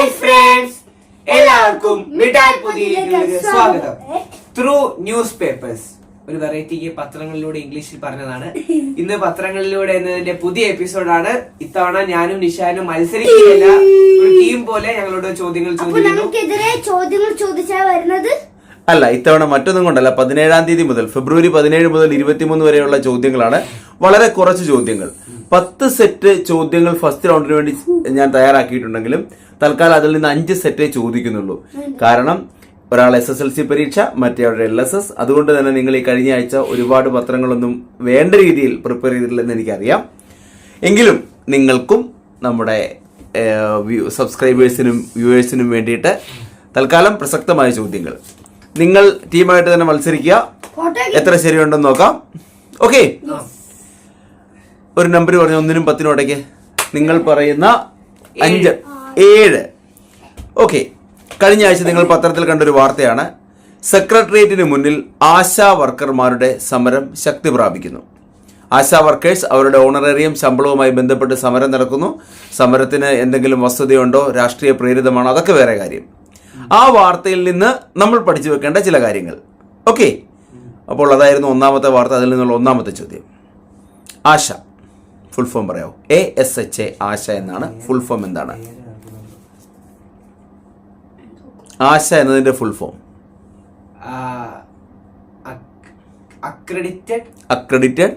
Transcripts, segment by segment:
Hi friends എല്ലാവർക്കും മിഠായി പുതിയിലേക്ക് സ്വാഗതം. ത്രൂ ന്യൂസ് പേപ്പേഴ്സ് ഒരു വെറൈറ്റിക്ക് പത്രങ്ങളിലൂടെ ഇംഗ്ലീഷിൽ പറഞ്ഞതാണ്. ഇന്ന് പത്രങ്ങളിലൂടെ എന്നതിന്റെ പുതിയ എപ്പിസോഡാണ് ഇത്തവണ ഞാനും നിഷാനും മത്സരിക്കുകയല്ല. ഒരു ടീം പോലെ ഞങ്ങളോട് ചോദ്യങ്ങൾ ചോദിക്കുന്നു. നമുക്കെതിരെ ചോദ്യങ്ങൾ ചോദിച്ചാ വരുന്നത്? അല്ല ഇത്തവണ മറ്റൊന്നും കൊണ്ടല്ല. പതിനേഴാം തീയതി മുതൽ ഫെബ്രുവരി പതിനേഴ് മുതൽ ഇരുപത്തിമൂന്ന് വരെയുള്ള ചോദ്യങ്ങളാണ്. വളരെ കുറച്ച് ചോദ്യങ്ങൾ. പത്ത് സെറ്റ് ചോദ്യങ്ങൾ ഫസ്റ്റ് റൗണ്ടിന് വേണ്ടി ഞാൻ തയ്യാറാക്കിയിട്ടുണ്ടെങ്കിലും തൽക്കാലം അതിൽ നിന്ന് അഞ്ച് സെറ്റേ ചോദിക്കുന്നുള്ളൂ. കാരണം ഒരാൾ എസ് എസ് എൽ സി പരീക്ഷ മറ്റേ എൽ എസ് എസ് അതുകൊണ്ട് തന്നെ നിങ്ങൾ ഈ കഴിഞ്ഞ ആഴ്ച ഒരുപാട് പത്രങ്ങളൊന്നും വേണ്ട രീതിയിൽ പ്രിപ്പയർ ചെയ്തിട്ടില്ലെന്ന് എനിക്കറിയാം. എങ്കിലും നിങ്ങൾക്കും നമ്മുടെ സബ്സ്ക്രൈബേഴ്സിനും വ്യൂവേഴ്സിനും വേണ്ടിയിട്ട് തൽക്കാലം പ്രസക്തമായ ചോദ്യങ്ങൾ. നിങ്ങൾ ടീമായിട്ട് തന്നെ മത്സരിക്കുക. എത്ര ശരിയുണ്ടെന്ന് നോക്കാം. ഓക്കെ ഒരു നമ്പർ പറഞ്ഞു ഒന്നിനും പത്തിനും ഇടയ്ക്ക് നിങ്ങൾ പറയുന്ന അഞ്ച്. ഏഴ്. ഓക്കെ. കഴിഞ്ഞ ആഴ്ച നിങ്ങൾ പത്രത്തിൽ കണ്ടൊരു വാർത്തയാണ്. സെക്രട്ടേറിയറ്റിന് മുന്നിൽ ആശാ വർക്കർമാരുടെ സമരം ശക്തി പ്രാപിക്കുന്നു. ആശാ വർക്കേഴ്സ് അവരുടെ ഓണറേറിയം ശമ്പളവുമായി ബന്ധപ്പെട്ട് സമരം നടക്കുന്നു. സമരത്തിന് എന്തെങ്കിലും വസ്തുതയുണ്ടോ? രാഷ്ട്രീയ പ്രേരിതമാണോ? അതൊക്കെ വേറെ കാര്യം. ആ വാർത്തയിൽ നിന്ന് നമ്മൾ പഠിച്ചു വെക്കേണ്ട ചില കാര്യങ്ങൾ. ഓക്കെ. അപ്പോൾ അതായിരുന്നു ഒന്നാമത്തെ വാർത്ത. അതിൽ നിന്നുള്ള ഒന്നാമത്തെ ചോദ്യം. ആശ. ഫുൾ ഫോം പറയാമോ A S H A ASHA എന്നാണ് ഫുൾ ഫോം എന്താണ്? ആശ എന്നതിന്റെ full form accredited accredited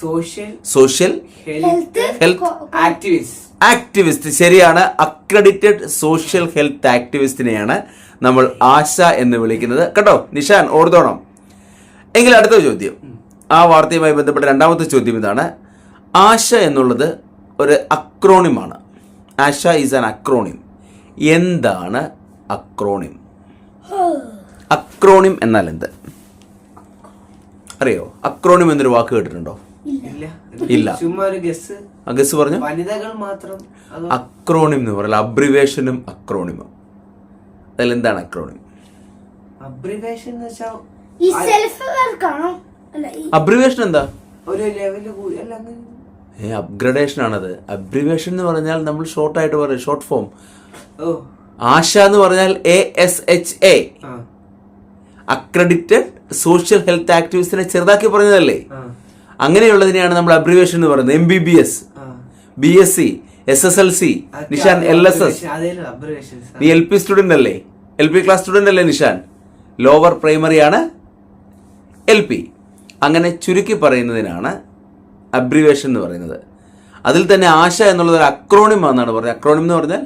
social social health health activist activist ശരിയാണ്. അക്രഡിറ്റഡ് സോഷ്യൽ ഹെൽത്ത് ആക്ടിവിസ്റ്റിനെയാണ് നമ്മൾ ആശ എന്ന് വിളിക്കുന്നത്. കേട്ടോ നിഷാൻ ഓർത്തോണം. എങ്കിൽ അടുത്ത ചോദ്യം. ആ വാർത്തയുമായി ബന്ധപ്പെട്ട രണ്ടാമത്തെ ചോദ്യം ഇതാണ്. ആശ എന്നുള്ളത് ഒരു അക്രോണിമാണ്. ആശ ഈസ് ആൻ അക്രോണിം എന്താണ് അക്രോണിം അക്രോണിം എന്നാൽ എന്ത്? അറിയോ? അക്രോണിം എന്നൊരു വാക്ക് കേട്ടിട്ടുണ്ടോ? ഇല്ല. ഗസ് പറഞ്ഞു? വനിതകൾ മാത്രം അക്രോണിം എന്ന് പറയില്ല? അബ്രിവേഷനും അക്രോണിമും അതിൽ എന്താണ് അക്രോണിം അബ്രിവേഷൻ എന്ന് വെച്ചാൽ ഈ സെൽഫ് വർക്കാണോ അല്ല ഈ അബ്രിവേഷൻ എന്താ? ഒരു ലെവൽ ആണത്. അബ്രിവേഷൻ എന്ന് പറഞ്ഞാൽ നമ്മൾ ഷോർട്ട് ആയിട്ട് പറയും ഷോർട്ട് ഫോം ആശ എന്ന് പറഞ്ഞാൽ A S H A accredited social health ആക്ടിവിസ്റ്റിനെ ചെറുതാക്കി പറഞ്ഞതല്ലേ? അങ്ങനെയുള്ളതിനെയാണ് നമ്മൾ അബ്രിവേഷൻ എന്ന് പറയുന്നത്. M B B S B S C S S L C Nishan L S S നീ എൽ പി സ്റ്റുഡന്റ് അല്ലേ? എൽ പി ക്ലാസ് സ്റ്റുഡന്റ് അല്ലേ നിഷാൻ? ലോവർ പ്രൈമറി ആണ് എൽ പി അങ്ങനെ ചുരുക്കി പറയുന്നതിനാണ് അബ്രിവേഷൻ എന്ന് പറയുന്നത്. അതിൽ തന്നെ ആശ എന്നുള്ളത് ഒരു അക്രോണിം എന്നാണ് പറയുന്നത് അക്രോണിം എന്ന് പറഞ്ഞാൽ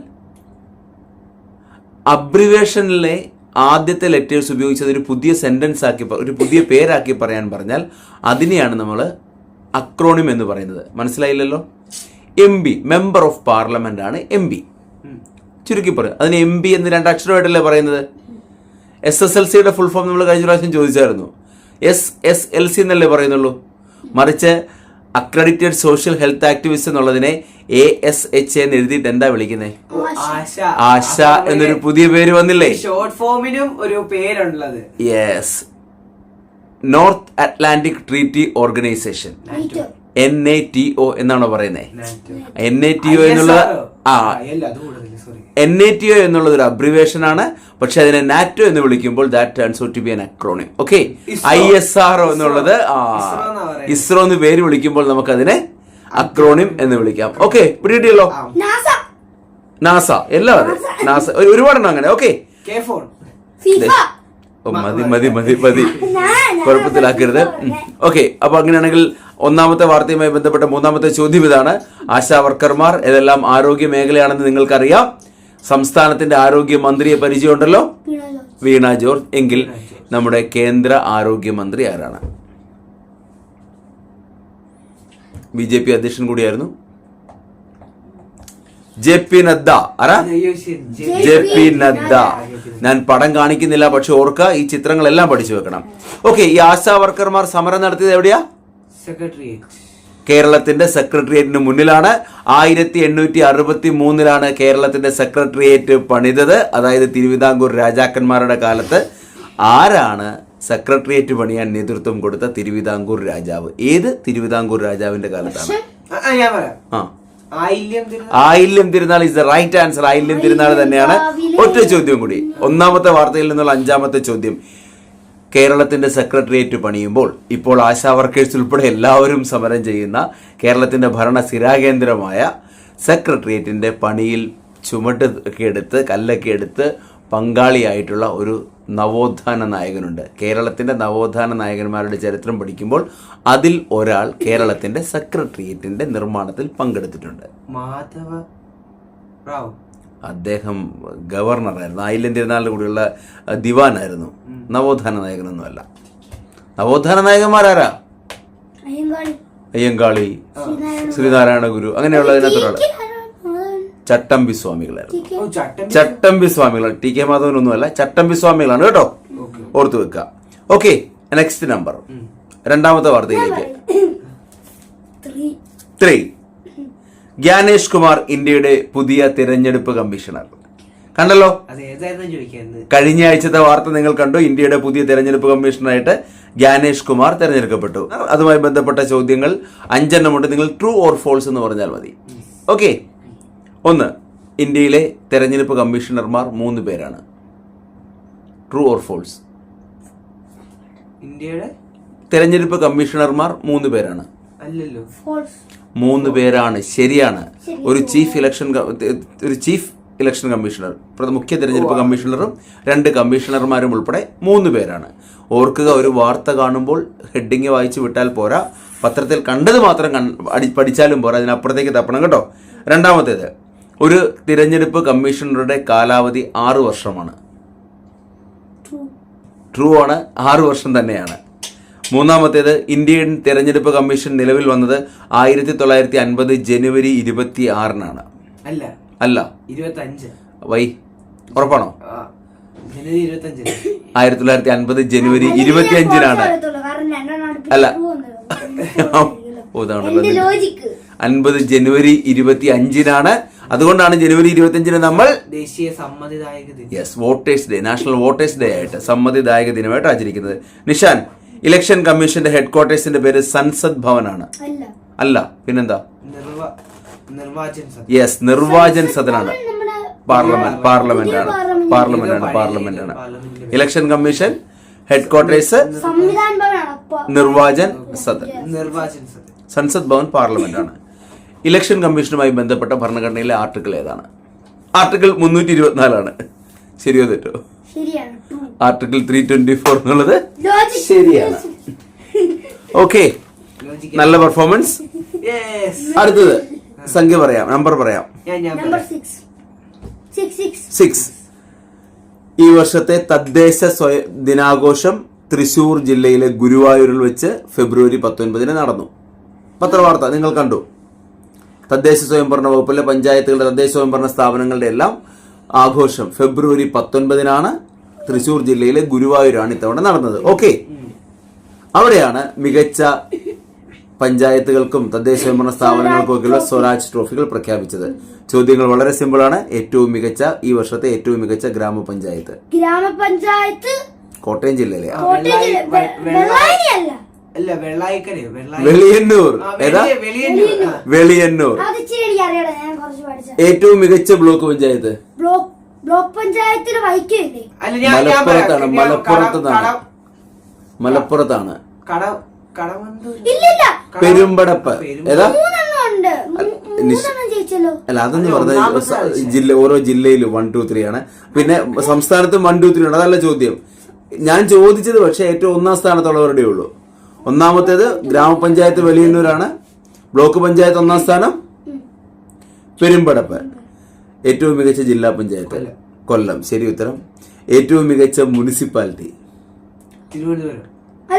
അബ്രിവേഷനിലെ ആദ്യത്തെ ലെറ്റേഴ്സ് ഉപയോഗിച്ചത് ഒരു പുതിയ സെന്റൻസ് ആക്കി ഒരു പുതിയ പേരാക്കി പറയാൻ പറഞ്ഞാൽ അതിനെയാണ് നമ്മൾ അക്രോണിം എന്ന് പറയുന്നത്. മനസ്സിലായില്ലല്ലോ? M B member of parliament ആണ് എം ബി ചുരുക്കി പറയും. അതിന് എം ബി എന്ന് രണ്ട് അക്ഷരമായിട്ടല്ലേ പറയുന്നത്? എസ് എസ് എൽ സിയുടെ ഫുൾ ഫോം നമ്മൾ കഴിഞ്ഞ പ്രാവശ്യം ചോദിച്ചായിരുന്നു. എസ് എസ് എൽ സി എന്നല്ലേ പറയുന്നുള്ളൂ? മറിച്ച് അക്രഡിറ്റഡ് സോഷ്യൽ ഹെൽത്ത് ആക്ടിവിസ്റ്റ് എന്നുള്ളതിനെ എ എസ് എച്ച് എന്ന് എഴുതിയിട്ട് എന്താ വിളിക്കുന്നത് ആശ. ആശ എന്നൊരു പുതിയ പേര് വന്നില്ലേ? ഷോർട്ട് ഫോമിനും ഒരു പേരുള്ളത്. Yes North Atlantic Treaty Organization N A T O എന്നാണോ പറയുന്നത്. എൻ എ ടി ഒ എന്നുള്ളത് ആ അല്ല അത് കൂടുതൽ sorry N A T O എന്നുള്ളത് ഒരു അബ്രിവേഷൻ ആണ്. പക്ഷെ അതിനെ നാറ്റോ എന്ന് വിളിക്കുമ്പോൾ that turns out to be an acronym okay. I S R O എന്നുള്ളത് ആ ഇസ്രോ എന്നാ പറയുന്നത്. ഇസ്രോ എന്ന് പേര് വിളിക്കുമ്പോൾ നമുക്ക് അതിനെ അക്രോണിം എന്ന് വിളിക്കാം. ഓക്കെ പിടികിട്ടിയല്ലോ. നാസ എല്ലാം അതെ. നാസ ഒരു- ഒരുപാടെണ്ണം അങ്ങനെ. ഓക്കെ കെ ഫിഫ ഓ, മതി മതി. മതി മതി കുഴപ്പത്തിലാക്കരുത്. ഓക്കെ അപ്പൊ അങ്ങനെയാണെങ്കിൽ ഒന്നാമത്തെ വാർത്തയുമായി ബന്ധപ്പെട്ട മൂന്നാമത്തെ ചോദ്യം ഇതാണ്. ആശാ വർക്കർമാർ ഇതെല്ലാം ആരോഗ്യ മേഖലയാണെന്ന് നിങ്ങൾക്കറിയാം. സംസ്ഥാനത്തിന്റെ ആരോഗ്യമന്ത്രിയെ പരിചയമുണ്ടല്ലോ. വീണ ജോർജ്. എങ്കിൽ നമ്മുടെ കേന്ദ്ര ആരോഗ്യമന്ത്രി ആരാണ്? ബി ജെ പി അധ്യക്ഷൻ കൂടിയായിരുന്നു. J P Nadda. ആരാ? J P Nadda. ഞാൻ പടം കാണിക്കുന്നില്ല പക്ഷെ ഓർക്കുക ഈ ചിത്രങ്ങളെല്ലാം പഠിച്ചു വെക്കണം. ഓക്കെ ഈ ആശാ വർക്കർമാർ സമരം നടത്തിയത് എവിടെയാ? സെക്രട്ടറിയേറ്റ്. കേരളത്തിന്റെ സെക്രട്ടേറിയറ്റിന് മുന്നിലാണ്. ആയിരത്തി എണ്ണൂറ്റി അറുപത്തി മൂന്നിലാണ് കേരളത്തിന്റെ സെക്രട്ടേറിയറ്റ് പണിതത്. അതായത് തിരുവിതാംകൂർ രാജാക്കന്മാരുടെ കാലത്ത് ആരാണ് സെക്രട്ടേറിയറ്റ് പണിയാൻ നേതൃത്വം കൊടുത്ത തിരുവിതാംകൂർ രാജാവ്? ഏത് തിരുവിതാംകൂർ രാജാവിന്റെ കാലത്താണ്? ആ, Ayilyam Thirunal. Is the right answer Ayilyam Thirunal തന്നെയാണ്. ഒറ്റ ചോദ്യം കൂടി. ഒന്നാമത്തെ വാർത്തയിൽ നിന്നുള്ള അഞ്ചാമത്തെ ചോദ്യം. കേരളത്തിന്റെ സെക്രട്ടേറിയറ്റ് പണിയുമ്പോൾ ഇപ്പോൾ ആശാ വർക്കേഴ്സ് ഉൾപ്പെടെ എല്ലാവരും സമരം ചെയ്യുന്ന കേരളത്തിന്റെ ഭരണ സ്ഥിരാകേന്ദ്രമായ സെക്രട്ടേറിയറ്റിന്റെ പണിയിൽ ചുമട്ട് എടുത്ത് കല്ലൊക്കെ എടുത്ത് പങ്കാളിയായിട്ടുള്ള ഒരു നവോത്ഥാന നായകനുണ്ട്. കേരളത്തിന്റെ നവോത്ഥാന നായകന്മാരുടെ ചരിത്രം പഠിക്കുമ്പോൾ അതിൽ ഒരാൾ കേരളത്തിന്റെ സെക്രട്ടേറിയറ്റിന്റെ നിർമ്മാണത്തിൽ പങ്കെടുത്തിട്ടുണ്ട്. മാധവ റാവു. അദ്ദേഹം ഗവർണറായിരുന്നു. ആയില്യം തിരുനാളിന്റെ കൂടെയുള്ള ദിവാനായിരുന്നു. നവോത്ഥാന നായകനൊന്നുമല്ല. നവോത്ഥാന നായകന്മാരാരാ? അയ്യങ്കാളി. ശ്രീനാരായണ ഗുരു അങ്ങനെയുള്ളതിനകത്തൊരാൾ ടി. ചട്ടമ്പി സ്വാമികളായിരുന്നു. ചട്ടമ്പി സ്വാമികളാണ്. ടി കെ മാധവൻ ഒന്നുമല്ല ചട്ടമ്പി സ്വാമികളാണ് കേട്ടോ. ഓർത്ത് ഓർത്തു വെക്കുക ഓക്കെ നെക്സ്റ്റ് നമ്പർ രണ്ടാമത്തെ വാർത്തയിലേക്ക്. ത്രീ. ജ്ഞാനേഷ് കുമാർ ഇന്ത്യയുടെ പുതിയ തിരഞ്ഞെടുപ്പ് കമ്മീഷണർ. കണ്ടല്ലോ? കഴിഞ്ഞ ആഴ്ചത്തെ വാർത്ത നിങ്ങൾ കണ്ടു. ഇന്ത്യയുടെ പുതിയ തെരഞ്ഞെടുപ്പ് കമ്മീഷണറായിട്ട് ജ്ഞാനേഷ് കുമാർ തെരഞ്ഞെടുക്കപ്പെട്ടു. അതുമായി ബന്ധപ്പെട്ട ചോദ്യങ്ങൾ അഞ്ചെണ്ണമുണ്ട് നിങ്ങൾ ട്രൂ ഓർ ഫോൾസ് എന്ന് പറഞ്ഞാൽ മതി. ഓക്കെ ഒന്ന് ഇന്ത്യയിലെ തെരഞ്ഞെടുപ്പ് കമ്മീഷണർമാർ മൂന്ന് പേരാണ്. ട്രൂ ഓർ ഫോൾസ് ഇന്ത്യയുടെ തെരഞ്ഞെടുപ്പ് കമ്മീഷണർമാർ മൂന്ന് പേരാണ്. മൂന്ന് പേരാണ്. ശരിയാണ്. ഒരു ചീഫ് ഇലക്ഷൻ ഒരു ചീഫ് ഇലക്ഷൻ കമ്മീഷണർ മുഖ്യ തിരഞ്ഞെടുപ്പ് കമ്മീഷണറും രണ്ട് കമ്മീഷണർമാരും ഉൾപ്പെടെ മൂന്ന് പേരാണ്. ഓർക്കുക ഒരു വാർത്ത കാണുമ്പോൾ ഹെഡിങ് വായിച്ചു വിട്ടാൽ പോരാ. പത്രത്തിൽ കണ്ടത് മാത്രം അടി- പഠിച്ചാലും പോരാ. അതിനപ്പുറത്തേക്ക് തപ്പണം കേട്ടോ. രണ്ടാമത്തേത് ഒരു തിരഞ്ഞെടുപ്പ് കമ്മീഷണറുടെ കാലാവധി ആറ് വർഷമാണ്. ട്രൂ ആണ്. ആറ് വർഷം തന്നെയാണ്. മൂന്നാമത്തേത് ഇന്ത്യൻ തെരഞ്ഞെടുപ്പ് കമ്മീഷൻ നിലവിൽ വന്നത് ആയിരത്തി തൊള്ളായിരത്തി അൻപത് ജനുവരി ഇരുപത്തി ആറിനാണ് അല്ല. അല്ല വൈ. ഉറപ്പാണോ? ആയിരത്തി തൊള്ളായിരത്തി അൻപത് ജനുവരി ഇരുപത്തി അഞ്ചിനാണ് അല്ല. അൻപത് ജനുവരി ഇരുപത്തി അഞ്ചിനാണ് അതുകൊണ്ടാണ് ജനുവരി ഇരുപത്തി അഞ്ചിന് നമ്മൾ ദേശീയ സമ്മതിദായക ദിനം. Yes voters day national voters day ആയിട്ട് സമ്മതിദായക ദിനമായിട്ട് ആചരിക്കുന്നത്. നിഷാൻ ഇലക്ഷൻ കമ്മീഷന്റെ ഹെഡ്ക്വാർട്ടേഴ്സിന്റെ പേര് സൻസദ് ഭവനാണ്. അല്ല. അല്ല പിന്നെന്താ? യെസ് നിർവാചൻ സദനാണ്. പാർലമെന്റ് പാർലമെന്റ് ആണ് പാർലമെന്റ്. ആണ് പാർലമെന്റ് ആണ് ഇലക്ഷൻ കമ്മീഷൻ ഹെഡ്ക്വാർട്ടേഴ്സ് ഭവനാണ് അപ്പൊ. നിർവാചൻ സദൻ. സൻസദ് ഭവൻ പാർലമെന്റ് ആണ് ഇലക്ഷൻ കമ്മീഷനുമായി ബന്ധപ്പെട്ട ഭരണഘടനയിലെ ആർട്ടിക്കിൾ ഏതാണ്? ആർട്ടിക്കിൾ മുന്നൂറ്റി ഇരുപത്തിനാലാണ്. ശരിയോ തെറ്റോ. ആർട്ടിക്കിൾ ത്രീ ട്വന്റി ഫോർ എന്നുള്ളത്. ശരിയാണ്. ഓക്കെ നല്ല പെർഫോമൻസ് അടുത്തത് സംഖ്യ പറയാം നമ്പർ പറയാം. സിക്സ് ഈ വർഷത്തെ തദ്ദേശ സ്വയ ദിനാഘോഷം തൃശൂർ ജില്ലയിലെ ഗുരുവായൂരിൽ വെച്ച് ഫെബ്രുവരി പത്തൊൻപതിന് നടന്നു. പത്രവാർത്ത നിങ്ങൾ കണ്ടു. തദ്ദേശ സ്വയംഭരണ വകുപ്പിലെ പഞ്ചായത്തുകളുടെ തദ്ദേശ സ്വയംഭരണ സ്ഥാപനങ്ങളുടെ എല്ലാം ആഘോഷം ഫെബ്രുവരി പത്തൊൻപതിനാണ് തൃശൂർ ജില്ലയിലെ ഗുരുവായൂരാണ് ഇത്തവണ നടന്നത്. ഓക്കെ. അവിടെയാണ് മികച്ച പഞ്ചായത്തുകൾക്കും തദ്ദേശ സ്വയംഭരണ സ്ഥാപനങ്ങൾക്കും ഒക്കെയുള്ള സ്വരാജ് ട്രോഫികൾ പ്രഖ്യാപിച്ചത്. ചോദ്യങ്ങൾ വളരെ സിമ്പിൾ ആണ്. ഏറ്റവും മികച്ച ഈ വർഷത്തെ ഏറ്റവും മികച്ച ഗ്രാമപഞ്ചായത്ത്. ഗ്രാമപഞ്ചായത്ത് കോട്ടയം ജില്ലയിലെ കോട്ടയം ജില്ല- വെ- വെ- വെള്ളായണി അല്ല അല്ല വെള്ളായി വെളിയന്നൂർ ആ, ഏതാ? വെളിയ- വെളിയന്നൂർ. ഏറ്റവും മികച്ച ബ്ലോക്ക് പഞ്ചായത്ത്? ബ്ലോക്ക് ബ്ലോക്ക് പഞ്ചായത്തിന് വൈക്കില്ലേ? മലപ്പുറത്താണ് മലപ്പുറത്താണ്. കട- മലപ്പുറത്താണ്. ഇല്ലില്ല. പെരുമ്പടപ്പ്. ഏതാ? അല്ല അതെന്ന് അത് പറഞ്ഞ ജില്ല ഓരോ ജില്ലയിലും വൺ ടു ത്രീ ആണ്. പിന്നെ സംസ്ഥാനത്തും വൺ ടു ത്രീ ഉണ്ട്. അതല്ല ചോദ്യം. ഞാൻ ചോദിച്ചത് പക്ഷേ ഏറ്റവും ഒന്നാം സ്ഥാനത്തുള്ളവരുടെ ഉള്ളൂ. ഒന്നാമത്തേത് ഗ്രാമപഞ്ചായത്ത് വലിയന്നൂരാണ്. ബ്ലോക്ക് പഞ്ചായത്ത് ഒന്നാം സ്ഥാനം പെരുമ്പടപ്പ്. ഏറ്റവും മികച്ച ജില്ലാ പഞ്ചായത്ത് കൊല്ലം. ശരി ഉത്തരം. ഏറ്റവും മികച്ച municipality.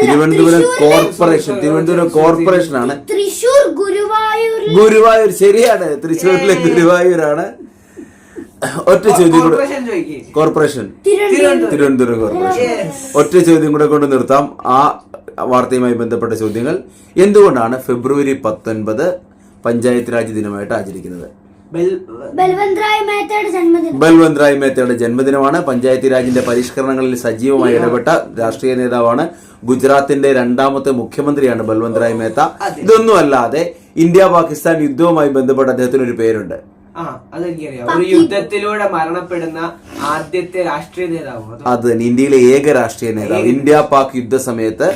Thiruvananthapuram. Corporation. Thiruvananthapuram corporation ആണ് തൃശൂർ ഗുരുവായൂർ ഗുരുവായൂർ ശരിയാണ്. തൃശ്ശൂരിലെ ഗുരുവായൂരാണ്. ഒറ്റ ചോദ്യം കൂടെ കോർപ്പറേഷൻ തിരുവനന്തപുരം. കോർപ്പറേഷൻ. ഒറ്റ ചോദ്യം കൂടെ കൊണ്ട് നിർത്താം. ആ വാർത്തയുമായി ബന്ധപ്പെട്ട ചോദ്യങ്ങൾ. എന്തുകൊണ്ടാണ് ഫെബ്രുവരി പത്തൊൻപത് പഞ്ചായത്ത് രാജ് ദിനമായിട്ട് ആചരിക്കുന്നത്? ബൽവന്ത് റായ് മേത്തയുടെ ജന്മദിനം. ബൽവന്ത് മേത്തയുടെ ജന്മദിനമാണ്. പഞ്ചായത്തി രാജിന്റെ പരിഷ്കരണങ്ങളിൽ സജീവമായി ഇടപെട്ട രാഷ്ട്രീയ നേതാവാണ് ഗുജറാത്തിന്റെ രണ്ടാമത്തെ മുഖ്യമന്ത്രിയാണ് ബൽവന്ത് റായ് മേത്ത. ഇതൊന്നും അല്ലാതെ ഇന്ത്യ പാകിസ്ഥാൻ യുദ്ധവുമായി ബന്ധപ്പെട്ട് അദ്ദേഹത്തിന് ഒരു പേരുണ്ട്. ആ അതെനിക്കറിയാം ഒരു യുദ്ധത്തിലൂടെ മരണപ്പെടുന്ന ആദ്യത്തെ രാഷ്ട്രീയ നേതാവ്? അത് തന്നെ ഇന്ത്യയിലെ ഏക രാഷ്ട്രീയ നേതാവ്. ഇന്ത്യ പാക് യുദ്ധ സമയത്ത്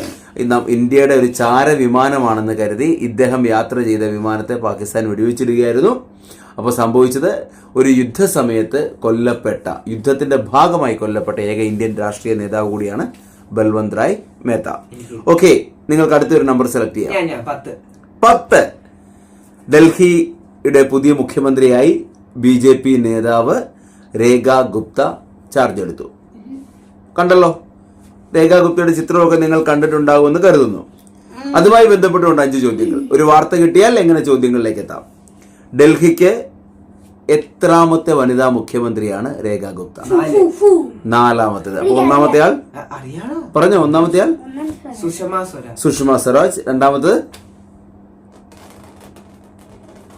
ഇന്ത്യയുടെ ഒരു ചാര വിമാനമാണെന്ന് കരുതി ഇദ്ദേഹം യാത്ര ചെയ്ത വിമാനത്തെ പാകിസ്ഥാൻ വെടിവെച്ചിടുകയായിരുന്നു. അപ്പോൾ സംഭവിച്ചത് ഒരു യുദ്ധസമയത്ത് കൊല്ലപ്പെട്ട യുദ്ധത്തിന്റെ ഭാഗമായി കൊല്ലപ്പെട്ട ഏക ഇന്ത്യൻ രാഷ്ട്രീയ നേതാവ് കൂടിയാണ് ബൽവന്ത് റായ് മേത്ത. ഓക്കെ നിങ്ങൾക്ക് അടുത്തൊരു നമ്പർ സെലക്ട് ചെയ്യാം. പത്ത്. ഡൽഹിയുടെ പുതിയ മുഖ്യമന്ത്രിയായി ബി ജെ പി നേതാവ് രേഖ ഗുപ്ത ചാർജ് എടുത്തു. കണ്ടല്ലോ? രേഖ ഗുപ്തയുടെ ചിത്രമൊക്കെ നിങ്ങൾ കണ്ടിട്ടുണ്ടാകുമെന്ന് കരുതുന്നു. അതുമായി ബന്ധപ്പെട്ടുകൊണ്ട് അഞ്ച് ചോദ്യങ്ങൾ. ഒരു വാർത്ത കിട്ടിയാൽ എങ്ങനെ ചോദ്യങ്ങളിലേക്ക് എത്താം? ഡൽഹിക്ക് എത്രാമത്തെ വനിതാ മുഖ്യമന്ത്രിയാണ് രേഖ ഗുപ്ത? നാലാമത്തേത്. അപ്പൊ ഒന്നാമത്തെ ആൾ പറഞ്ഞോ ഒന്നാമത്തെ ആൾ. സുഷമ സ്വരാജ്. സുഷമ സ്വരാജ്. രണ്ടാമത്തത്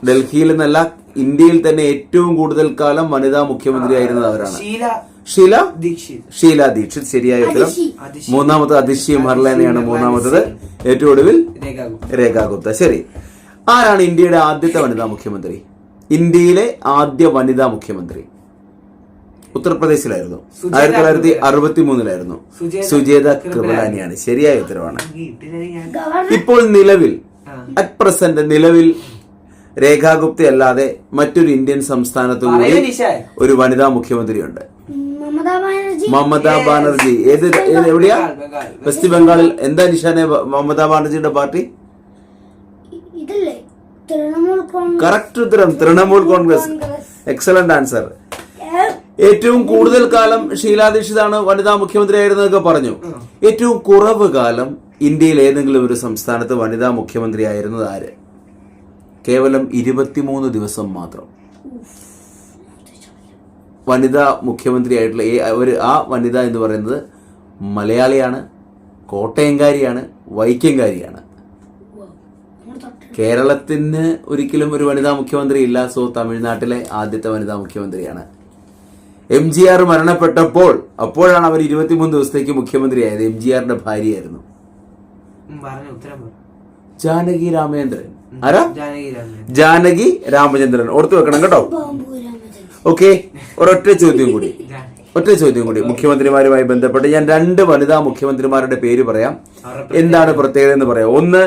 ഡൽഹിയിൽ നിന്നല്ല ഇന്ത്യയിൽ തന്നെ ഏറ്റവും കൂടുതൽ കാലം വനിതാ മുഖ്യമന്ത്രിയായിരുന്നത് അവരാണ്. ഷീല ഷീല? ദീക്ഷിത്. ഷീല ദീക്ഷിത്. ശരിയായ ഉത്തരം. മൂന്നാമത് അതിശി. മൂന്നാമത്തത് അതിശി മർലാനയാണ് മൂന്നാമത്തത്. ഏറ്റവും ഒടുവിൽ. രേഖ ഗുപ്ത. ശരി. ആരാണ് ഇന്ത്യയുടെ ആദ്യത്തെ വനിതാ മുഖ്യമന്ത്രി? ഇന്ത്യയിലെ ആദ്യ വനിതാ മുഖ്യമന്ത്രി. ഉത്തർപ്രദേശിലായിരുന്നു. ആയിരത്തി തൊള്ളായിരത്തി അറുപത്തി മൂന്നിലായിരുന്നു സുജേത കൃപലാനിയാണ്. ശരിയായ ഉത്തരവാണ്. ഇപ്പോൾ നിലവിൽ അറ്റ് പ്രസന്റ് നിലവിൽ രേഖാ ഗുപ്ത അല്ലാതെ മറ്റൊരു ഇന്ത്യൻ സംസ്ഥാനത്ത് കൂടി ഒരു വനിതാ മുഖ്യമന്ത്രിയുണ്ട്. മമതാ ബാനർജി. മമതാ ബാനർജി. ഏത് എവിടെയാ. വെസ്റ്റ് ബംഗാളിൽ എന്താ നിഷാനെ മമതാ ബാനർജിയുടെ പാർട്ടി? ഇതല്ലേ? കറക്റ്റ് ഉത്തരം തൃണമൂൽ കോൺഗ്രസ്. എക്സലന്റ് ആൻസർ ഏറ്റവും കൂടുതൽ കാലം ഷീലാ ദീക്ഷിതാണ് വനിതാ മുഖ്യമന്ത്രി ആയിരുന്നതൊക്കെ പറഞ്ഞു. ഏറ്റവും കുറവ് കാലം ഇന്ത്യയിൽ ഏതെങ്കിലും ഒരു സംസ്ഥാനത്ത് വനിതാ മുഖ്യമന്ത്രി ആയിരുന്നത് ആര്? കേവലം ഇരുപത്തിമൂന്ന് ദിവസം മാത്രം. വനിതാ മുഖ്യമന്ത്രിയായിട്ടുള്ള ഒരു ആ വനിത എന്ന് പറയുന്നത് മലയാളിയാണ് കോട്ടയംകാരിയാണ് വൈക്കംകാരിയാണ്. കേരളത്തിന് ഒരിക്കലും ഒരു വനിതാ മുഖ്യമന്ത്രി ഇല്ല. സോ തമിഴ്നാട്ടിലെ ആദ്യത്തെ വനിതാ മുഖ്യമന്ത്രിയാണ്. എം ജി ആർ മരണപ്പെട്ടപ്പോൾ അപ്പോഴാണ് അവർ ഇരുപത്തിമൂന്ന് ദിവസത്തേക്ക് മുഖ്യമന്ത്രിയായത്. എം ജി ആറിന്റെ ഭാര്യയായിരുന്നു. ജാനകി രാമചന്ദ്രൻ. ആരാ? ജാനകി രാമചന്ദ്രൻ. ഓർത്തു വെക്കണം കേട്ടോ. ഓക്കെ ഒരൊറ്റ ചോദ്യം കൂടി. ഒറ്റ ചോദ്യം കൂടി. മുഖ്യമന്ത്രിമാരുമായി ബന്ധപ്പെട്ട് ഞാൻ രണ്ട് വനിതാ മുഖ്യമന്ത്രിമാരുടെ പേര് പറയാം. എന്താണ് പ്രത്യേകത എന്ന് പറയാം. ഒന്ന്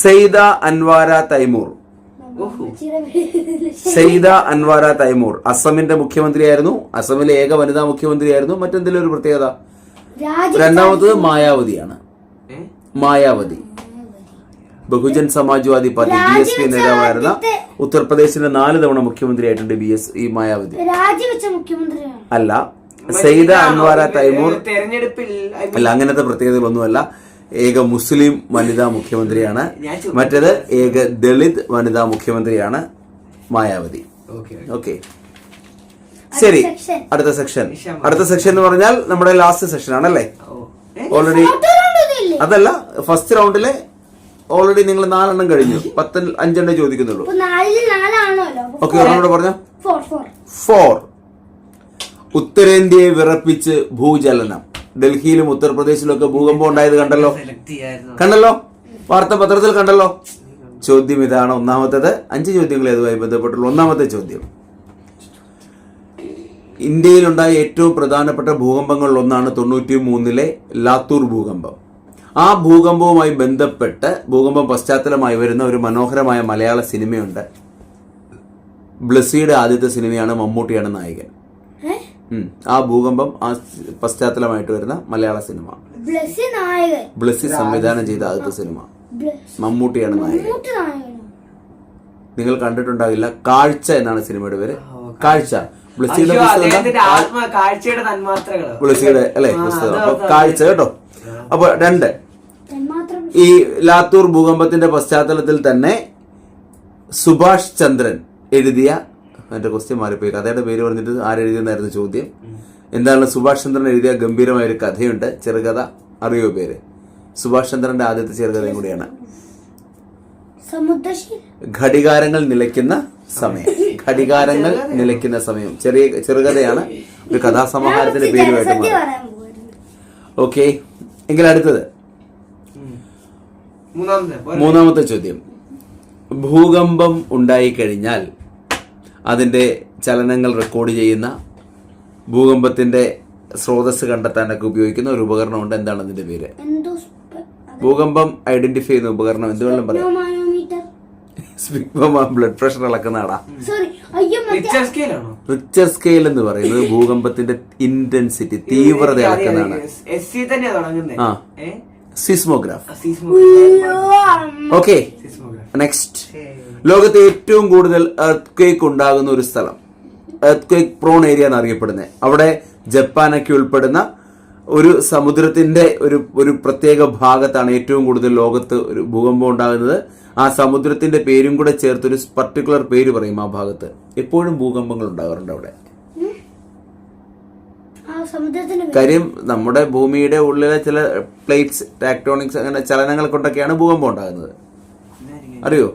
സെയ്ദ അൻവാര തൈമൂർ. സെയ്ദ അൻവാര തൈമൂർ. അസമിന്റെ മുഖ്യമന്ത്രിയായിരുന്നു. അസമിലെ ഏക വനിതാ മുഖ്യമന്ത്രിയായിരുന്നു. മറ്റെന്തെങ്കിലും ഒരു പ്രത്യേകത? രണ്ടാമത് രണ്ടാമത്തത് മായാവതിയാണ്? Mayawati. Bahujan Samajwadi party B S P നേതാവായിരുന്ന ഉത്തർപ്രദേശിന്റെ നാല് തവണ മുഖ്യമന്ത്രിയായിട്ടുണ്ട് ബി എസ് ഈ മായാവതി. അല്ല സെയ്ദ അൻവാര തൈമൂർ തെരഞ്ഞെടുപ്പിൽ അല്ല അങ്ങനത്തെ പ്രത്യേകതകളൊന്നുമല്ല. ഏക മുസ്ലിം വനിതാ മുഖ്യമന്ത്രിയാണ്. മറ്റേത് ഏക ദളിത് വനിതാ മുഖ്യമന്ത്രിയാണ് മായാവതി. ഓക്കേ. ഓക്കെ. ശരി. അടുത്ത സെക്ഷൻ. അടുത്ത സെക്ഷൻ എന്ന് പറഞ്ഞാൽ നമ്മുടെ ലാസ്റ്റ് സെക്ഷൻ ആണല്ലേ? ഓൾറെഡി അതല്ല ഫസ്റ്റ് റൗണ്ടിലെ ഓൾറെഡി നിങ്ങൾ നാലെണ്ണം കഴിഞ്ഞു. പത്ത് അഞ്ചെണ്ണേ ചോദിക്കുന്നുള്ളൂ. ഓക്കെ പറഞ്ഞോ? ഫോർ ഉത്തരേന്ത്യയെ വിറപ്പിച്ച് ഭൂചലനം. ഡൽഹിയിലും ഉത്തർപ്രദേശിലും ഒക്കെ ഭൂകമ്പം ഉണ്ടായത് കണ്ടല്ലോ. കണ്ടല്ലോ? വാർത്താപത്രത്തിൽ കണ്ടല്ലോ? ചോദ്യം ഇതാണ് ഒന്നാമത്തേത്. അഞ്ച് ചോദ്യങ്ങൾ ഏതുമായി ബന്ധപ്പെട്ടുള്ള. ഒന്നാമത്തെ ചോദ്യം. ഇന്ത്യയിലുണ്ടായ ഏറ്റവും പ്രധാനപ്പെട്ട ഭൂകമ്പങ്ങളിൽ ഒന്നാണ് തൊണ്ണൂറ്റി മൂന്നിലെ ലാത്തൂർ ഭൂകമ്പം. ആ ഭൂകമ്പവുമായി ബന്ധപ്പെട്ട് ഭൂകമ്പം പശ്ചാത്തലമായി വരുന്ന ഒരു മനോഹരമായ മലയാള സിനിമയുണ്ട്. ബ്ലസ്സിയുടെ ആദ്യത്തെ സിനിമയാണ് മമ്മൂട്ടിയാണ് നായകൻ. ആ ഭൂകമ്പം ആ പശ്ചാത്തലമായിട്ട് വരുന്ന മലയാള സിനിമ. ബ്ലസ്സി നായകൻ. ബ്ലസ്സി സംവിധാനം ചെയ്ത ആദ്യത്തെ സിനിമ. മമ്മൂട്ടിയാണ് നായകൻ. നിങ്ങൾ കണ്ടിട്ടുണ്ടാവില്ല കാഴ്ച എന്നാണ് സിനിമയുടെ പേര്. കാഴ്ച. ബ്ലസ്സിയുടെ പുസ്തകം ബ്ലസ്സിയുടെ അല്ലെ പുസ്തകം. അപ്പൊ കാഴ്ച കേട്ടോ. അപ്പൊ രണ്ട്. തന്മാത്രം. ഈ ലാത്തൂർ ഭൂകമ്പത്തിന്റെ പശ്ചാത്തലത്തിൽ തന്നെ സുഭാഷ് ചന്ദ്രൻ എഴുതിയ എന്റെ ക്വസ്റ്റ്യൻ മാറിപ്പോയി കഥയുടെ പേര് പറഞ്ഞിട്ട് ആരെഴുതിയെന്നായിരുന്നു ചോദ്യം. എന്താണ് സുഭാഷ് ചന്ദ്രൻ എഴുതിയ ഗംഭീരമായ ഒരു കഥയുണ്ട്? ചെറുകഥ അറിയോ പേര്? സുഭാഷ് ചന്ദ്രന്റെ ആദ്യത്തെ ചെറുകഥയും കൂടിയാണ്. ഘടികാരങ്ങൾ നിലയ്ക്കുന്ന സമയം. ഘടികാരങ്ങൾ നിലയ്ക്കുന്ന സമയം. ചെറിയ ചെറുകഥയാണ്. ഒരു കഥാസമാഹാരത്തിന്റെ പേരുമായിട്ട് മാറി. ഓക്കെ. എങ്കിൽ അടുത്തത്? മൂന്നാമത്തെ ചോദ്യം. ഭൂകമ്പം ഉണ്ടായിക്കഴിഞ്ഞാൽ അതിന്റെ ചലനങ്ങൾ റെക്കോർഡ് ചെയ്യുന്ന ഭൂകമ്പത്തിന്റെ സ്രോതസ് കണ്ടെത്താനൊക്കെ ഉപയോഗിക്കുന്ന ഒരു ഉപകരണമുണ്ട് എന്താണ് അതിന്റെ പേര്? ഭൂകമ്പം ഐഡന്റിഫൈ ചെയ്യുന്ന ഉപകരണം എന്തുകൊണ്ടും പറയാം. Blood pressure അളക്കുന്നതാടാ. സോറി അയ്യോ മറ്റേ റിച്ചർ സ്കെയിൽ എന്ന് പറയുന്നത് ഭൂകമ്പത്തിന്റെ ഇന്റൻസിറ്റി തീവ്രത അളക്കുന്നതാണ്. ആ. സിസ്മോഗ്രാഫ് ഓക്കെ നെക്സ്റ്റ് ലോകത്തെ ഏറ്റവും കൂടുതൽ എർത്ത് ക്വേക്ക് ഉണ്ടാകുന്ന ഒരു സ്ഥലം. എർത്ത് ക്വേക്ക് പ്രോൺ ഏരിയ എന്നറിയപ്പെടുന്നത് അവിടെ ജപ്പാനൊക്കെ ഉൾപ്പെടുന്ന ഒരു സമുദ്രത്തിന്റെ ഒരു ഒരു പ്രത്യേക ഭാഗത്താണ് ഏറ്റവും കൂടുതൽ ലോകത്ത് ഒരു ഭൂകമ്പം ഉണ്ടാകുന്നത്. ആ സമുദ്രത്തിന്റെ പേരും കൂടെ ചേർത്ത് ഒരു പർട്ടിക്കുലർ പേര് പറയും ആ ഭാഗത്ത്. എപ്പോഴും ഭൂകമ്പങ്ങൾ ഉണ്ടാകാറുണ്ട് അവിടെ. കാര്യം നമ്മുടെ ഭൂമിയുടെ ഉള്ളിലെ ചില പ്ലേറ്റ്സ് ടാക്ടോണിക്സ് അങ്ങനെ ചലനങ്ങൾ കൊണ്ടൊക്കെയാണ് ഭൂകമ്പം ഉണ്ടാകുന്നത്. അറിയോ?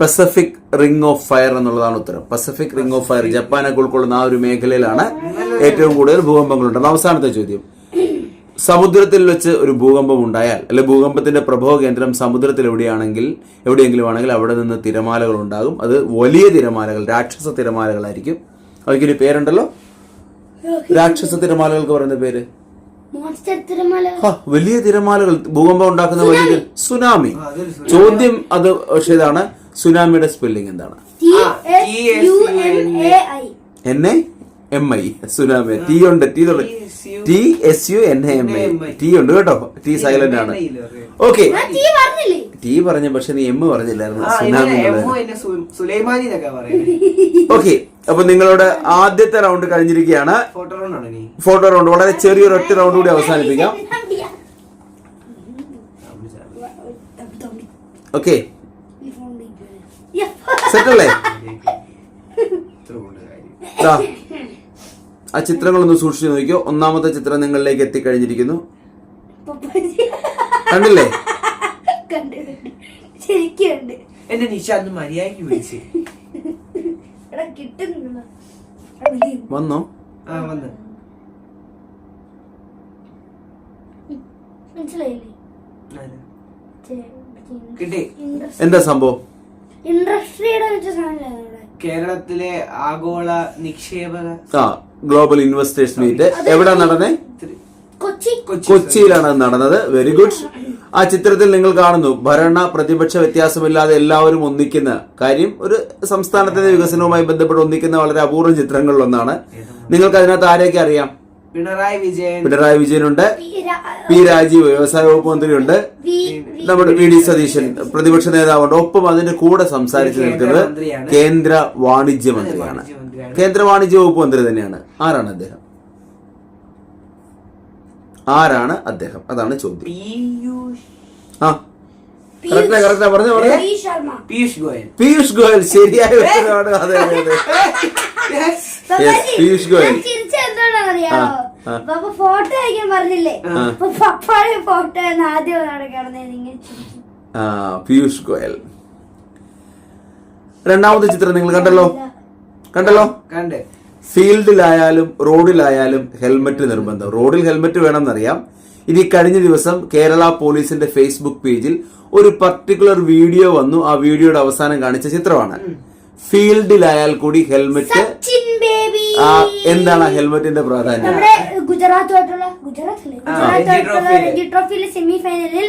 പസഫിക് റിംഗ് ഓഫ് ഫയർ എന്നുള്ളതാണ് ഉത്തരം. പസഫിക് റിംഗ് ഓഫ് ഫയർ ജപ്പാനൊക്കെ ഉൾക്കൊള്ളുന്ന ആ ഒരു മേഖലയിലാണ് ഏറ്റവും കൂടുതൽ ഭൂകമ്പങ്ങൾ ഉണ്ടാകുന്നത് അവസാനത്തെ ചോദ്യം. സമുദ്രത്തിൽ വെച്ച് ഒരു ഭൂകമ്പം ഉണ്ടായാൽ അല്ലെ ഭൂകമ്പത്തിന്റെ പ്രഭവ കേന്ദ്രം സമുദ്രത്തിൽ എവിടെയാണെങ്കിൽ എവിടെയെങ്കിലും ആണെങ്കിൽ അവിടെ നിന്ന് തിരമാലകൾ ഉണ്ടാകും. അത് വലിയ തിരമാലകൾ രാക്ഷസ തിരമാലകളായിരിക്കും. അവയ്ക്കൊരു പേരുണ്ടല്ലോ? രാക്ഷസ തിരമാലകൾക്ക് പറയുന്ന പേര്. മോൺസ്റ്റർ തിരമാല ഹ, വലിയ തിരമാലകൾ ഭൂകമ്പം ഉണ്ടാക്കുന്ന വലിയ സുനാമി. ചോദ്യം അത് പക്ഷേ ഇതാണ്. സുനാമിയുടെ സ്പെല്ലിംഗ് എന്താണ്? എന്നെ എ ഐ സുനാമി. ടി ഉണ്ട് T T S U N A M I T ഉണ്ട് കേട്ടോ. ടി സൈലന്റ് ആണ്. ഓക്കെ ടി പറഞ്ഞു പക്ഷെ നീ എം പറഞ്ഞില്ലായിരുന്നു. സുനാമി ഓക്കെ അപ്പൊ നിങ്ങളോട് ആദ്യത്തെ റൗണ്ട് കഴിഞ്ഞിരിക്കുകയാണ്. ഫോട്ടോ റൗണ്ട് വളരെ ചെറിയൊരു ഒറ്റ റൗണ്ട് കൂടി അവസാനിപ്പിക്കാം. ഓക്കെ സെറ്റല്ലേ ഇത്ര ആ ചിത്രങ്ങളൊന്ന് സൂക്ഷിച്ചു നോക്കിയോ ഒന്നാമത്തെ ചിത്രം നിങ്ങളിലേക്ക് എത്തിക്കഴിഞ്ഞിരിക്കുന്നു. കണ്ടില്ലേ? കണ്ട് കണ്ട്. ഉണ്ട്. എന്നെ നിശ അന്ന് മര്യാദയ്ക്ക് വിളിച്ച്. വന്നോ? ആ വന്ന്. എന്താ സംഭവം? ഇൻഡസ്ട്രിയുടെ വെച്ച ഇവിടെ കേരളത്തിലെ ആഗോള നിക്ഷേപക ആ ഗ്ലോബൽ ഇൻവെസ്റ്റേഴ്സ് മീറ്റ് എവിടെ നടന്നേ? കൊച്ചി. കൊച്ചി. കൊച്ചിയിലാണ് നടന്നത്. വെരി ഗുഡ് ആ ചിത്രത്തിൽ നിങ്ങൾ കാണുന്നു. ഭരണ പ്രതിപക്ഷ വ്യത്യാസമില്ലാതെ എല്ലാവരും ഒന്നിക്കുന്ന കാര്യം ഒരു സംസ്ഥാനത്തിന്റെ വികസനവുമായി ബന്ധപ്പെട്ട് ഒന്നിക്കുന്ന വളരെ അപൂർവം ചിത്രങ്ങളിലൊന്നാണ്. നിങ്ങൾക്ക് അതിനകത്ത് ആരെയൊക്കെ അറിയാം? പിണറായി വിജയൻ. പിണറായി വിജയനുണ്ട്. പി രാജീവ് വ്യവസായ വകുപ്പ് മന്ത്രിയുണ്ട്. നമ്മുടെ വി ഡി സതീശൻ പ്രതിപക്ഷ നേതാവുണ്ട്. ഒപ്പം അതിന്റെ കൂടെ സംസാരിച്ചു നിൽക്കുന്നത് കേന്ദ്ര വാണിജ്യ മന്ത്രിയാണ്. കേന്ദ്ര വാണിജ്യ വകുപ്പ് മന്ത്രി തന്നെയാണ്. ആരാണ് അദ്ദേഹം? ആരാണ് അദ്ദേഹം? അതാണ് ചോദ്യം. ആ. കറക്റ്റാ കറക്റ്റാ പറഞ്ഞു പറഞ്ഞു. പീയൂഷ് ഗോയൽ. പീയൂഷ് ഗോയൽ ശരിയായ അതെ അതെ പീയൂഷ് ഗോയൽ. ഫോട്ടോ അയക്കാൻ പറഞ്ഞില്ലേ? അപ്പൊ പപ്പാടെ ഫോട്ടോ ആദ്യം പീയൂഷ് ഗോയൽ. രണ്ടാമത്തെ ചിത്രം നിങ്ങൾ കണ്ടല്ലോ? കണ്ടല്ലോ? കണ്ട്. ഫീൽഡിലായാലും റോഡിലായാലും ഹെൽമെറ്റ് നിർബന്ധം. റോഡിൽ ഹെൽമറ്റ് വേണമെന്നറിയാം. ഇനി കഴിഞ്ഞ ദിവസം കേരള പോലീസിന്റെ ഫേസ്ബുക്ക് പേജിൽ ഒരു പർട്ടിക്കുലർ വീഡിയോ വന്നു. ആ വീഡിയോയുടെ അവസാനം കാണിച്ച ചിത്രമാണ്. ഫീൽഡിലായാൽ കൂടി ഹെൽമെറ്റ് എന്താണ് ഹെൽമെറ്റിന്റെ ഹെൽമറ്റിന്റെ പ്രാധാന്യം? നമ്മുടെ ഗുജറാത്തുമായിട്ടുള്ള ഗുജറാത്ത് ട്രോഫിയിൽ. സെമി ഫൈനലിൽ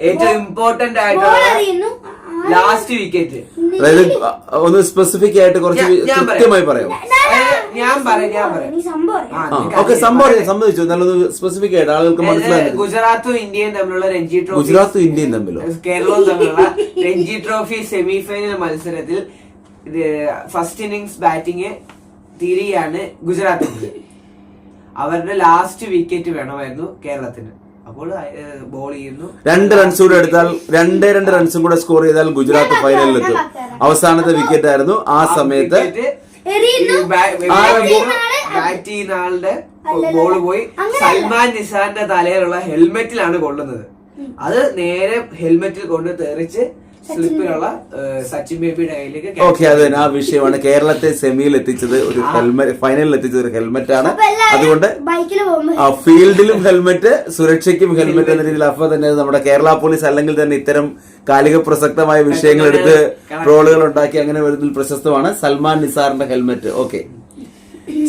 ഏറ്റവും ഇമ്പോർട്ടന്റ് ആയിട്ടുള്ള ലാസ്റ്റ് വിക്കറ്റ് അതായത് ഒന്ന് സ്പെസിഫിക് ആയിട്ട് കുറച്ച്. കൃത്യമായി പറയാം ഞാൻ പറയാം ഞാൻ പറയാം. ഓക്കെ സംഭവം അറിയാം, സമ്മതിച്ചു നല്ലൊന്ന് സ്പെസിഫിക് ആയിട്ട് ആളുകൾക്ക് മനസ്സിലായി മനസ്സിലാകും ഗുജറാത്തും ഇന്ത്യയും തമ്മിലുള്ള രഞ്ജി ട്രോഫി ഗുജറാത്തും ഇന്ത്യയും തമ്മിലോ? കേരളവും തമ്മിലുള്ള രഞ്ജി ട്രോഫി സെമി ഫൈനൽ മത്സരത്തിൽ ഇത് ഫസ്റ്റ് ഇന്നിങ്സ് ബാറ്റിംഗ് തീരുകയാണ് ഗുജറാത്തിന് അവരുടെ ലാസ്റ്റ് വിക്കറ്റ് വേണമായിരുന്നു കേരളത്തിന്. അപ്പോൾ ബോൾ ചെയ്യുന്നു. രണ്ട് റൺസ് കൂടെ എടുത്താൽ രണ്ടേ രണ്ട് റൺസും കൂടെ സ്കോർ ചെയ്താൽ ഗുജറാത്ത് ഫൈനലിൽ എത്തും. അവസാനത്തെ വിക്കറ്റ് ആയിരുന്നു ആ സമയത്ത്? ബാറ്റ് ചെയ്യുന്ന ആളുടെ. ബോൾ പോയി. സൽമാൻ നിസാന്റെ തലയിലുള്ള ഹെൽമെറ്റിലാണ് കൊള്ളുന്നത്. അത് നേരെ ഹെൽമെറ്റിൽ കൊണ്ട് തെറിച്ച് സ്ലിപ്പിലുള്ള ഏഹ്, സച്ചിൻ ബേബിയുടെ കയ്യിലേക്ക് ഓക്കെ അത് തന്നെ ആ വിഷയമാണ്. കേരളത്തെ സെമിയിൽ എത്തിച്ചത് ഒരു ഹെൽമെറ്റ് ഫൈനലിൽ എത്തിച്ചത് ഒരു ഹെൽമെറ്റ് ആണ്. അതുകൊണ്ട് ആ ഫീൽഡിലും ഹെൽമെറ്റ് സുരക്ഷയ്ക്കും ഹെൽമെറ്റ് എന്ന രീതിയിൽ അപ്പൊ തന്നെ നമ്മുടെ കേരള പോലീസ് അല്ലെങ്കിൽ തന്നെ ഇത്തരം കാലിക പ്രസക്തമായ വിഷയങ്ങൾ എടുത്ത് ട്രോളുകൾ ഉണ്ടാക്കി അങ്ങനെ വരുന്നതിൽ പ്രശസ്തമാണ് സൽമാൻ നിസാറിന്റെ ഹെൽമെറ്റ് ഓക്കെ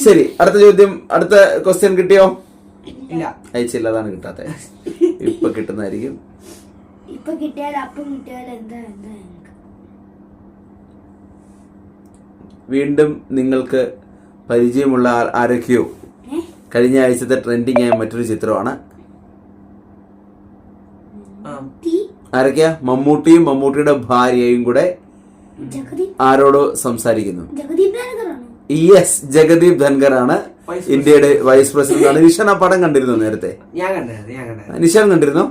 ശരി അടുത്ത ചോദ്യം അടുത്ത ക്വസ്റ്റ്യൻ കിട്ടിയോ? ഇല്ല. അയച്ചില്ല അതാണ് കിട്ടാത്ത ഇപ്പൊ കിട്ടുന്നതായിരിക്കും. ഇപ്പൊ കിട്ടിയാൽ അപ്പം കിട്ടിയാൽ എന്താ എന്താ വീണ്ടും നിങ്ങൾക്ക് പരിചയമുള്ള ആരൊക്കെയോ? കഴിഞ്ഞ ആഴ്ചത്തെ ട്രെൻഡിങ് ആയ മറ്റൊരു ചിത്രമാണ്. ആരൊക്കെയാ? മമ്മൂട്ടിയും മമ്മൂട്ടിയുടെ ഭാര്യയും കൂടെ ആരോടോ സംസാരിക്കുന്നു. യെസ് ജഗദീപ് ധൻഖർ ആണ് ഇന്ത്യയുടെ വൈസ് പ്രസിഡന്റ് ആണ്. നിഷൻ ആ പടം കണ്ടിരുന്നു നേരത്തെ? നിഷൻ കണ്ടിരുന്നു?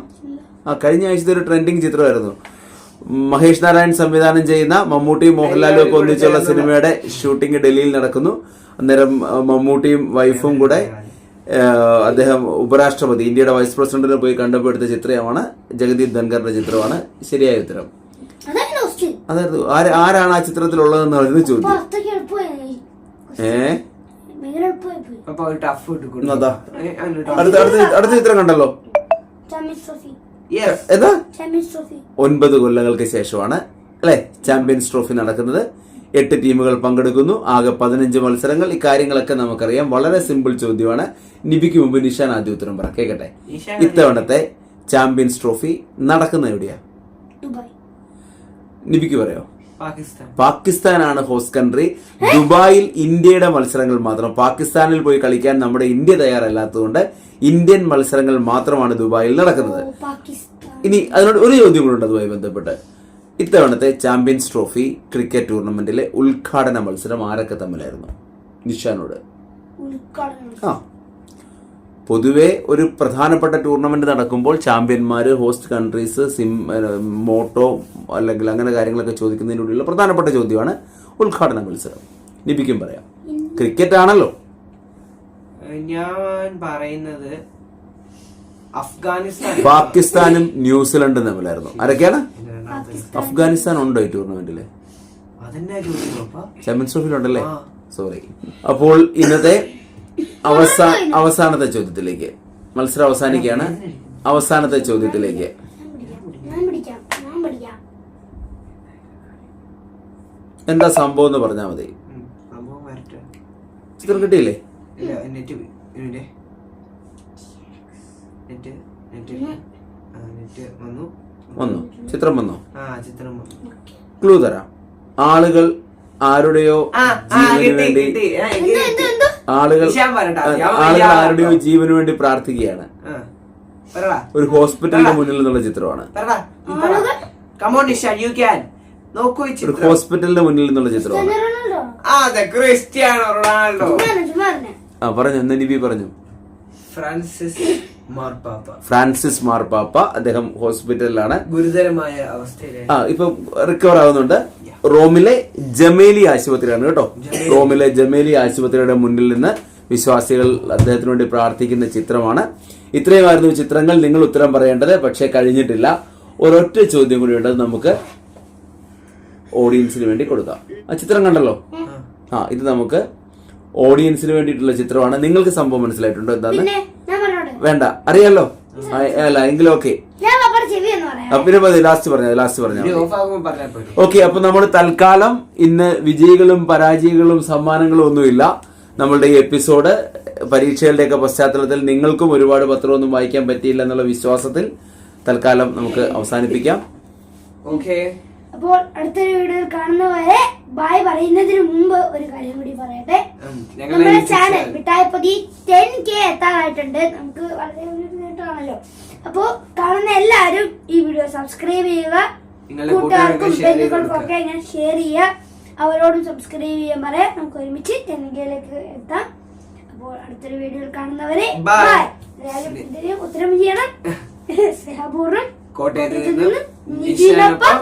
ആ കഴിഞ്ഞ ആഴ്ചത്തെ ഒരു ട്രെൻഡിങ് ചിത്രമായിരുന്നു. മഹേഷ് നാരായൺ സംവിധാനം ചെയ്യുന്ന മമ്മൂട്ടി മോഹൻലാലും ഒക്കെ ഒന്നിച്ചുള്ള സിനിമയുടെ ഷൂട്ടിംഗ് ഡൽഹിയിൽ നടക്കുന്നു. അന്നേരം മമ്മൂട്ടിയും വൈഫും കൂടെ അദ്ദേഹം ഉപരാഷ്ട്രപതി ഇന്ത്യയുടെ വൈസ് പ്രസിഡന്റിനെ പോയി കണ്ടപ്പോൾ എടുത്ത ചിത്രമാണ് ജഗദീപ് ധൻഖറിന്റെ ചിത്രമാണ്. ശരിയായ ഉത്തരം. അതായത് ആരാണ് ആ ചിത്രത്തിലുള്ളതെന്ന് പറയുന്നത് ചോദ്യം ഏ? അടുത്ത അടുത്ത ചിത്രം കണ്ടല്ലോ. ഒൻപത് കൊല്ലങ്ങൾക്ക് ശേഷമാണ് അല്ലെ? ചാമ്പ്യൻസ് ട്രോഫി നടക്കുന്നത്. എട്ട് ടീമുകൾ പങ്കെടുക്കുന്നു. ആകെ പതിനഞ്ച് മത്സരങ്ങൾ. ഇക്കാര്യങ്ങളൊക്കെ നമുക്കറിയാം. വളരെ സിമ്പിൾ ചോദ്യമാണ്. നിബിക്ക് മുമ്പ് നിഷാൻ ആദ്യ ഉത്തരം പറ. കേക്കട്ടെ? ഇത്തവണത്തെ ചാമ്പ്യൻസ് ട്രോഫി നടക്കുന്ന എവിടെയാ? ദുബായ്. നിബിക്ക് പറയോ? പാകിസ്ഥാനാണ് ഹോസ്റ്റ് കൺട്രി ദുബായിൽ ഇന്ത്യയുടെ മത്സരങ്ങൾ മാത്രം. പാകിസ്ഥാനിൽ പോയി കളിക്കാൻ നമ്മുടെ ഇന്ത്യ തയ്യാറല്ലാത്തതുകൊണ്ട് ഇന്ത്യൻ മത്സരങ്ങൾ മാത്രമാണ് ദുബായിൽ നടക്കുന്നത്. ഇനി അതിനോട് ഒരു ചോദ്യം കൂടെ ഉണ്ട് അതുമായി ബന്ധപ്പെട്ട്. ഇത്തവണത്തെ ചാമ്പ്യൻസ് ട്രോഫി ക്രിക്കറ്റ് ടൂർണമെന്റിലെ ഉദ്ഘാടന മത്സരം ആരൊക്കെ തമ്മിലായിരുന്നു? നിഷാനോട്. ആ. പൊതുവെ ഒരു പ്രധാനപ്പെട്ട ടൂർണമെന്റ് നടക്കുമ്പോൾ ചാമ്പ്യന്മാർ ഹോസ്റ്റ് കൺട്രീസ് സിം മോട്ടോ അല്ലെങ്കിൽ അങ്ങനെ കാര്യങ്ങളൊക്കെ ചോദിക്കുന്നതിനുള്ള പ്രധാനപ്പെട്ട ചോദ്യമാണ് ഉദ്ഘാടന മത്സരം. നിബിക്കും പറയാം. ക്രിക്കറ്റ് ആണല്ലോ. ഞാൻ പറയുന്നത് അഫ്ഗാനിസ്ഥാൻ. പാകിസ്ഥാനും ന്യൂസിലൻഡും തമ്മിലായിരുന്നു. ആരൊക്കെയാണ്? അഫ്ഗാനിസ്ഥാൻ ഉണ്ടോ ഈ ടൂർണമെന്റിൽ ചാമ്പ്യൻസ് ട്രോഫിയിലുണ്ടല്ലേ സോറി അപ്പോൾ ഇന്നത്തെ അവസാ അവസാനത്തെ ചോദ്യത്തിലേക്ക്. മത്സരം അവസാനിക്കുകയാണ്. അവസാനത്തെ ചോദ്യത്തിലേക്ക്. എന്താ സംഭവം എന്ന് പറഞ്ഞാൽ മതി. ചിത്രം കിട്ടിയില്ലേ? വന്നു. ചിത്രം വന്നു. ക്ലൂ തരാം. ആളുകൾ ആരുടെയോ ജീവന് വേണ്ടി. ആളുകൾ ആളുകൾ ആരുടെയോ ജീവന് വേണ്ടി പ്രാർത്ഥിക്കുകയാണ്. പറടാ ഒരു ഹോസ്പിറ്റലിന്റെ മുന്നിൽ നിന്നുള്ള ചിത്രമാണ് പറടാ കമോൺ നിഷാൻ യു ക്യാൻ നോക്കൂ ഈ ഒരു ചിത്രം. ഹോസ്പിറ്റലിന്റെ മുന്നിൽ നിന്നുള്ള ചിത്രമാണ് റൊണാൾഡോ? ആ പറഞ്ഞു എന്നെ നിബി പറഞ്ഞു? ഫ്രാൻസിസ് മാർപ്പാപ്പ ഫ്രാൻസിസ് മാർപ്പാപ്പ അദ്ദേഹം ഹോസ്പിറ്റലിലാണ്. ഗുരുതരമായ അവസ്ഥയിൽ ആ ഇപ്പൊ റിക്കവർ ആവുന്നുണ്ട്. റോമിലെ ജമേലി ആശുപത്രിയാണ് കേട്ടോ. റോമിലെ ജമേലി ആശുപത്രിയുടെ മുന്നിൽ നിന്ന് വിശ്വാസികൾ അദ്ദേഹത്തിന് വേണ്ടി പ്രാർത്ഥിക്കുന്ന ചിത്രമാണ്. ഇത്രയുമായിരുന്നു ചിത്രങ്ങൾ. നിങ്ങൾ ഉത്തരം പറയേണ്ടത് പക്ഷേ കഴിഞ്ഞിട്ടില്ല. ഒരൊറ്റ ചോദ്യം കൂടി ഉണ്ട് നമുക്ക് ഓഡിയൻസിന് വേണ്ടി കൊടുക്കാം. ആ ചിത്രം കണ്ടല്ലോ? ആ ഇത് നമുക്ക് ഓഡിയൻസിന് വേണ്ടിയിട്ടുള്ള ചിത്രമാണ്. നിങ്ങൾക്ക് സംഭവം മനസ്സിലായിട്ടുണ്ടോ എന്താന്ന്? പിന്നെ ഞാൻ പറഞ്ഞോട്ടെ? വേണ്ട. അറിയാലോ? അല്ല എങ്കിലും ഓക്കെ. ഞാൻ പപ്പയുടെ ചെവി എന്ന് പറയാം. പിന്നെ മതി ലാസ്റ്റ് പറഞ്ഞത് ലാസ്റ്റ് പറഞ്ഞു ഓക്കെ അപ്പൊ നമ്മൾ തൽക്കാലം ഇന്ന് വിജയികളും പരാജയങ്ങളും സമ്മാനങ്ങളും ഒന്നുമില്ല. നമ്മളുടെ ഈ എപ്പിസോഡ് പരീക്ഷകളുടെയൊക്കെ പശ്ചാത്തലത്തിൽ നിങ്ങൾക്കും ഒരുപാട് പത്രമൊന്നും വായിക്കാൻ പറ്റിയില്ല എന്നുള്ള വിശ്വാസത്തിൽ തൽക്കാലം നമുക്ക് അവസാനിപ്പിക്കാം. ഓക്കെ അപ്പോൾ അടുത്തൊരു വീഡിയോയിൽ കാണുന്നവരെ ബായ് പറയുന്നതിന് മുമ്പ് ഒരു കാര്യം കൂടി പറയട്ടെ. നമ്മുടെ ചാനൽ മിഠായിപ്പതി ടെൻ കെ എത്താറായിട്ടുണ്ട് നമുക്ക് വളരെ ഒരു നേട്ടമാണല്ലോ അപ്പോ കാണുന്ന എല്ലാവരും ഈ വീഡിയോ സബ്സ്ക്രൈബ് ചെയ്യുക. കൂട്ടുകാർക്കും ബന്ധുക്കൾക്കും ഒക്കെ ഇങ്ങനെ ഷെയർ ചെയ്യുക. അവരോടും സബ്സ്ക്രൈബ് ചെയ്യാൻ പറയാം. നമുക്ക് ഒരുമിച്ച് ടെൻ കെയിലേക്ക് എത്താം. അപ്പോൾ അടുത്തൊരു വീഡിയോയിൽ കാണുന്നവരെ ബൈ ഇതിന് ഉത്തരം ചെയ്യണം. സ്നേഹപൂർവം കോട്ടയത്ത് നിന്ന് നിശാനൊപ്പം